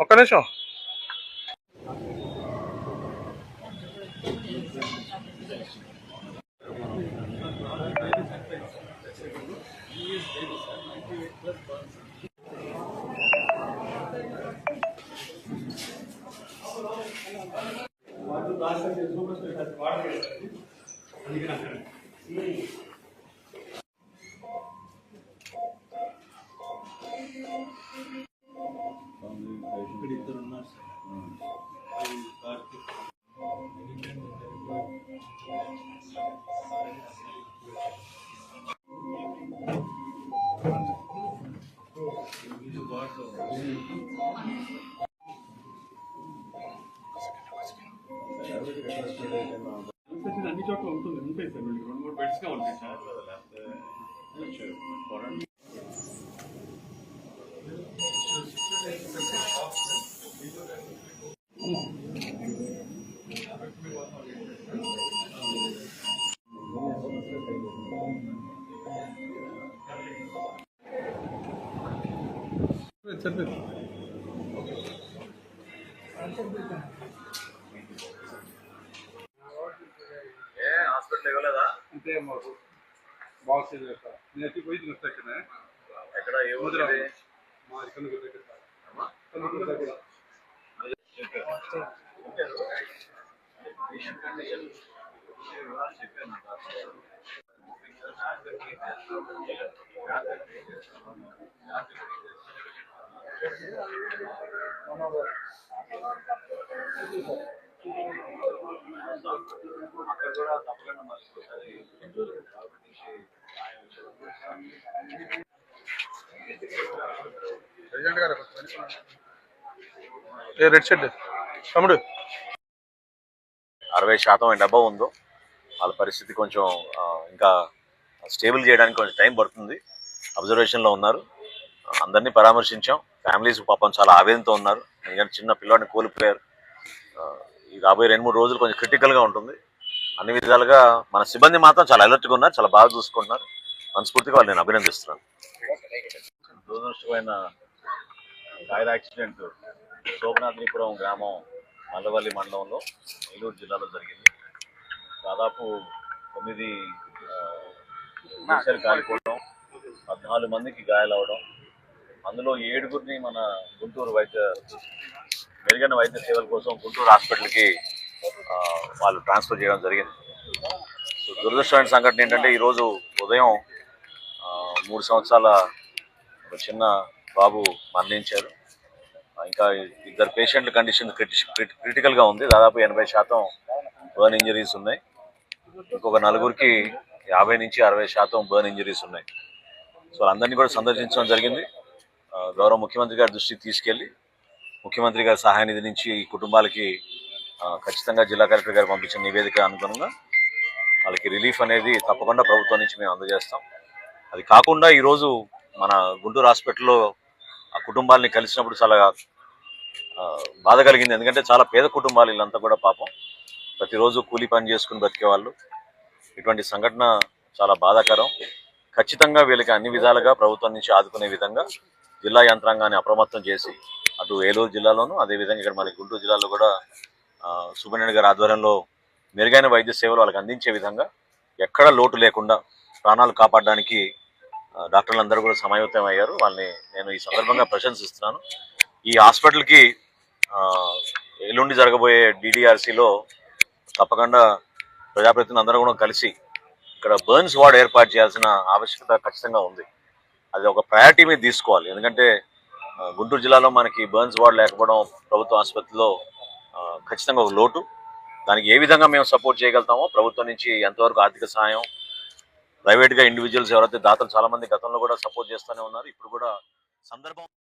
ఒక్క నిమిషం. ఇన్ఫెక్షన్ అన్ని చోట్ల ఉంటుంది ఉంటాయి సార్. రెండు మూడు బెడ్స్గా ఉంటాయి సార్. చెప్పండి. ఏ హాస్పిటల్ ఇవ్వలేదా? అంతే మాకు. బాక్స్ నేను ఎత్తి పోయి తినొస్తా ఇక్కడ ఎక్కడ? ఏ ఊరు? మా ఇక్కడ దగ్గర. చెప్పాను అక్కడ కూడా తప్పకుండా మర్చిపోతారు ప్రెసిడెంట్ గారు ఏ రెడ్ షర్ట్. తమ్ముడు. అరవై శాతం డబ్బా ఉందో వాళ్ళ పరిస్థితి కొంచెం ఇంకా స్టేబుల్ చేయడానికి కొంచెం టైం పడుతుంది. అబ్జర్వేషన్లో ఉన్నారు. అందరినీ పరామర్శించాం. ఫ్యామిలీస్ పాపం చాలా ఆవేదనతో ఉన్నారు. ఎందుకంటే చిన్న పిల్లవాడిని కోల్పోయారు. ఈ రాబోయే రెండు మూడు రోజులు కొంచెం క్రిటికల్గా ఉంటుంది. అన్ని విధాలుగా మన సిబ్బంది మాత్రం చాలా అలర్ట్గా ఉన్నారు చాలా బాగా చూసుకుంటున్నారు. మనస్ఫూర్తిగా వాళ్ళు నేను అభినందిస్తున్నాను. దురదృష్టమైన టైర్ యాక్సిడెంట్ శోభనాద్రిపురం గ్రామం మల్లవల్లి మండలంలో నెల్లూరు జిల్లాలో జరిగింది. దాదాపు తొమ్మిది దేశాలు కాలిపోవడం పద్నాలుగు మందికి గాయాలవడం అందులో ఏడుగురిని మన గుంటూరు వైద్య మెరుగైన వైద్య సేవల కోసం గుంటూరు హాస్పిటల్కి వాళ్ళు ట్రాన్స్ఫర్ చేయడం జరిగింది. సో దురదృష్టమైన సంఘటన ఏంటంటే ఈరోజు ఉదయం మూడు సంవత్సరాల ఒక చిన్న బాబు మరణించారు. ఇంకా ఇద్దరు పేషెంట్ల కండిషన్ క్రిటికల్గా ఉంది. దాదాపు ఎనభై శాతం బర్న్ ఇంజరీస్ ఉన్నాయి. ఇంకొక నలుగురికి యాభై నుంచి అరవై శాతం బర్న్ ఇంజరీస్ ఉన్నాయి. సో అందరినీ కూడా సందర్శించడం జరిగింది. గౌరవ ముఖ్యమంత్రి గారి దృష్టికి తీసుకెళ్ళి ముఖ్యమంత్రి గారి సహాయ నిధి నుంచి ఈ కుటుంబాలకి ఖచ్చితంగా జిల్లా కలెక్టర్ గారు పంపించిన నివేదిక అనుగుణంగా వాళ్ళకి రిలీఫ్ అనేది తప్పకుండా ప్రభుత్వం నుంచి మేము అందజేస్తాం. అది కాకుండా ఈరోజు మన గుంటూరు హాస్పిటల్లో ఆ కుటుంబాలని కలిసినప్పుడు చాలా బాధ కలిగింది. ఎందుకంటే చాలా పేద కుటుంబాలు వీళ్ళంతా కూడా పాపం. ప్రతిరోజు కూలీ పని చేసుకుని బతికే వాళ్ళు. ఇటువంటి సంఘటన చాలా బాధాకరం. ఖచ్చితంగా వీళ్ళకి అన్ని విధాలుగా ప్రభుత్వం నుంచి ఆదుకునే విధంగా జిల్లా యంత్రాంగాన్ని అప్రమత్తం చేసి అటు ఏలూరు జిల్లాలోను అదేవిధంగా ఇక్కడ మన గుంటూరు జిల్లాలో కూడా ఆ, గారి ఆధ్వర్యంలో మెరుగైన వైద్య సేవలు వాళ్ళకి అందించే విధంగా ఎక్కడ లోటు లేకుండా ప్రాణాలు కాపాడడానికి డాక్టర్లు అందరూ కూడా సమాయత్తం అయ్యారు. వాళ్ళని నేను ఈ సందర్భంగా ప్రశంసిస్తున్నాను. ఈ హాస్పిటల్కి ఎల్లుండి జరగబోయే డిడిఆర్సీలో తప్పకుండా ప్రజాప్రతినిధులు అందరూ కూడా కలిసి ఇక్కడ బర్న్స్ వార్డ్ ఏర్పాటు చేయాల్సిన ఆవశ్యకత ఖచ్చితంగా ఉంది. అది ఒక ప్రయారిటీ మీద తీసుకోవాలి. ఎందుకంటే గుంటూరు జిల్లాలో మనకి బర్న్స్ వార్డ్ లేకపోవడం ప్రభుత్వ ఆసుపత్రిలో ఖచ్చితంగా ఒక లోటు. దానికి ఏ విధంగా మేము సపోర్ట్ చేయగలుగుతామో ప్రభుత్వం నుంచి ఎంతవరకు ఆర్థిక సహాయం ప్రైవేట్గా ఇండివిజువల్స్ ఎవరైతే దాతలు చాలా మంది గతంలో కూడా సపోర్ట్ చేస్తూనే ఉన్నారు. ఇప్పుడు కూడా సందర్భం